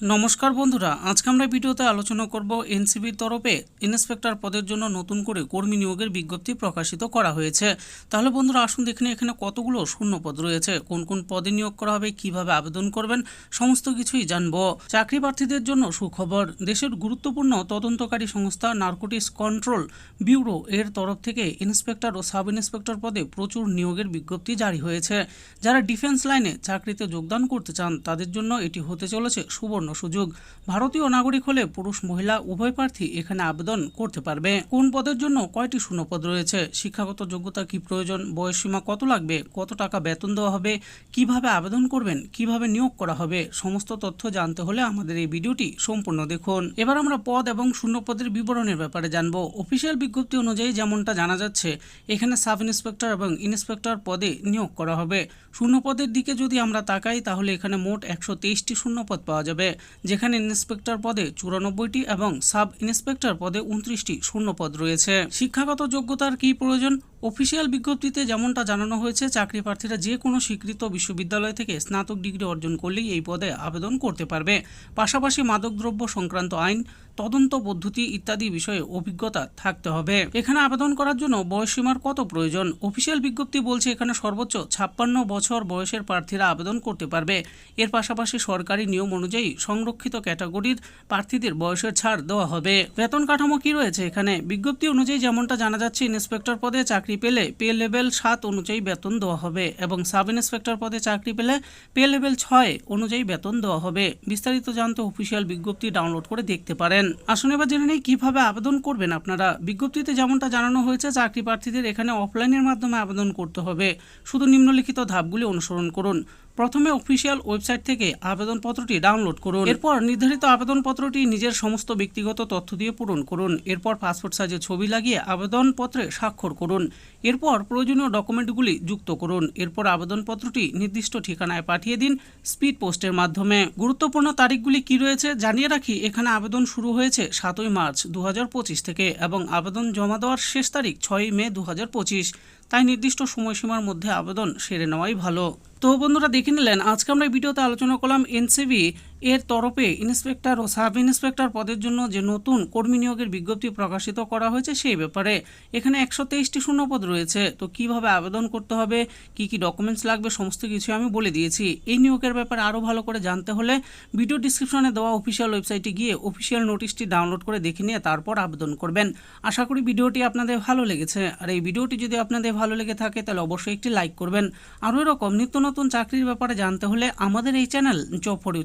নমস্কার বন্ধুরা, আজকে আমরা ভিডিওতে আলোচনা করব এনসিবির তরফে ইন্সপেক্টর পদের জন্য নতুন করে কর্মী নিয়োগের বিজ্ঞপ্তি প্রকাশিত করা হয়েছে। তাহলে বন্ধুরা, আসুন দেখে নিই এখানে কতগুলো শূন্য পদ রয়েছে, কোন কোন পদে নিয়োগ করা হবে, কীভাবে আবেদন করবেন, সমস্ত কিছুই জানব। চাকরি প্রার্থীদের জন্য সুখবর, দেশের গুরুত্বপূর্ণ তদন্তকারী সংস্থা নার্কোটিক্স কন্ট্রোল ব্যুরো এর তরফ থেকে ইন্সপেক্টর ও সাব ইন্সপেক্টর পদে প্রচুর নিয়োগের বিজ্ঞপ্তি জারি হয়েছে। যারা ডিফেন্স লাইনে চাকরিতে যোগদান করতে চান, তাদের জন্য এটি হতে চলেছে সুবর্ণ সুযোগ। ভারতীয় নাগরিক হলে পুরুষ মহিলা উভয় প্রার্থী এখানে আবেদন করতে পারবে। কোন পদের জন্য কয়টি শূন্যপদ রয়েছে? শিক্ষাগত যোগ্যতা কি প্রয়োজন? বয়সসীমা কত লাগবে? কত টাকা বেতন দেওয়া হবে? কীভাবে আবেদন করবেন? কীভাবে নিয়োগ করা হবে? সমস্ত তথ্য জানতে হলে আমাদের এই ভিডিওটি সম্পূর্ণ দেখুন। এবার আমরা পদ এবং শূন্য পদের বিবরণের ব্যাপারে জানব। অফিসিয়াল বিজ্ঞপ্তি অনুযায়ী যেমনটা জানা যাচ্ছে, এখানে সাব ইন্সপেক্টর এবং ইন্সপেক্টর পদে নিয়োগ করা হবে। শূন্য পদের দিকে যদি আমরা তাকাই, তাহলে এখানে মোট একশো তেইশটি শূন্য পদ পাওয়া যাবে। যেখানে ইন্সপেক্টর পদে চুরানব্বইটি এবং সাব ইন্সপেক্টর পদে উনত্রিশটি শূন্য পদ রয়েছে। শিক্ষাগত যোগ্যতার কি প্রয়োজন? অফিসিয়াল বিজ্ঞপ্তিতে যেমনটা জানানো হয়েছে, চাকরি প্রার্থীরা যে কোনো স্বীকৃত বিশ্ববিদ্যালয় থেকে স্নাতক ডিগ্রি অর্জন করলেই এই পদে আবেদন করতে পারবে। পাশাপাশি মাদকদ্রব্য সংক্রান্ত আইন, তদন্ত পদ্ধতি ইত্যাদি বিষয়ে অভিজ্ঞতা থাকতে হবে। এখানে আবেদন করার জন্য বয়সসীমার কত প্রয়োজন? অফিসিয়াল বিজ্ঞপ্তি বলছে এখানে সর্বোচ্চ ছাপ্পান্ন বছর বয়সের প্রার্থীরা আবেদন করতে পারবে। এর পাশাপাশি সরকারি নিয়ম অনুযায়ী সংরক্ষিত ক্যাটাগরির প্রার্থীদের বয়সের ছাড় দেওয়া হবে। বেতন কাঠামো কি রয়েছে এখানে? বিজ্ঞপ্তি অনুযায়ী যেমনটা জানা যাচ্ছে, ইন্সপেক্টর পদে চাকরি পেলে পে লেভেল সাত অনুযায়ী বেতন দেওয়া হবে এবং সাব ইন্সপেক্টর পদে চাকরি পেলে পে লেভেল ছয় অনুযায়ী বেতন দেওয়া হবে। বিস্তারিত জানতে অফিসিয়াল বিজ্ঞপ্তি ডাউনলোড করে দেখতে পারেন। আসুন এবার জেনে নেই কীভাবে আবেদন করবেন আপনারা। বিজ্ঞপ্তিতে যেমনটা জানানো হয়েছে, চাকরি প্রার্থীদের এখানে অফলাইনের মাধ্যমে আবেদন করতে হবে। শুধু নিম্নলিখিত ধাপগুলি অনুসরণ করুন। প্রথমে অফিসিয়াল ওয়েবসাইট থেকে আবেদনপত্রটি ডাউনলোড করুন। এরপর নির্ধারিত আবেদনপত্রটি নিজের সমস্ত ব্যক্তিগত তথ্য দিয়ে পূরণ করুন। এরপর পাসপোর্ট সাইজের ছবি লাগিয়ে আবেদনপত্রে স্বাক্ষর করুন। এরপর প্রয়োজনীয় ডকুমেন্টগুলি যুক্ত করুন। এরপর আবেদনপত্রটি নির্দিষ্ট ঠিকানায় পাঠিয়ে দিন স্পিড পোস্টের মাধ্যমে। গুরুত্বপূর্ণ তারিখগুলি কি রয়েছে জানিয়ে রাখি, এখানে আবেদন শুরু হয়েছে সাতই মার্চ দু হাজার পঁচিশ থেকে এবং আবেদন জমা দেওয়ার শেষ তারিখ ছয়ই মে দু হাজার পঁচিশ। তাই নির্দিষ্ট সময়সীমার মধ্যে আবেদন সেরে নেওয়াই ভালো। তো বন্ধুরা দেখে নিলেন, আজকে আমরা ভিডিওতে আলোচনা করলাম এনসিবি। এর তরফে ইন্সপেক্টর ও সাব ইন্সপেক্টর পদের জন্য যে নতুন কর্মী নিয়োগের বিজ্ঞপ্তি প্রকাশিত করা হয়েছে সেই ব্যাপারে এখানে একশো তেইশটি শূন্যপদ রয়েছে। তো কীভাবে আবেদন করতে হবে? কি কি ডকুমেন্টস লাগবে? সমস্ত কিছু আমি বলে দিয়েছি। এই নিয়োগের ব্যাপারে আরও ভালো করে জানতে হলে ভিডিও ডিসক্রিপশনে দেওয়া অফিসিয়াল ওয়েবসাইটে গিয়ে অফিসিয়াল নোটিশটি ডাউনলোড করে দেখে নিয়ে তারপর আবেদন করবেন। আশা করি ভিডিওটি আপনাদের ভালো লেগেছে। আর এই ভিডিওটি যদি আপনাদের ভালো লেগে থাকে তাহলে অবশ্যই একটি লাইক করবেন। আরও এরকম নিত্য নতুন চাকরির ব্যাপারে জানতে হলে আমাদের এই চ্যানেল জব ফর ইউ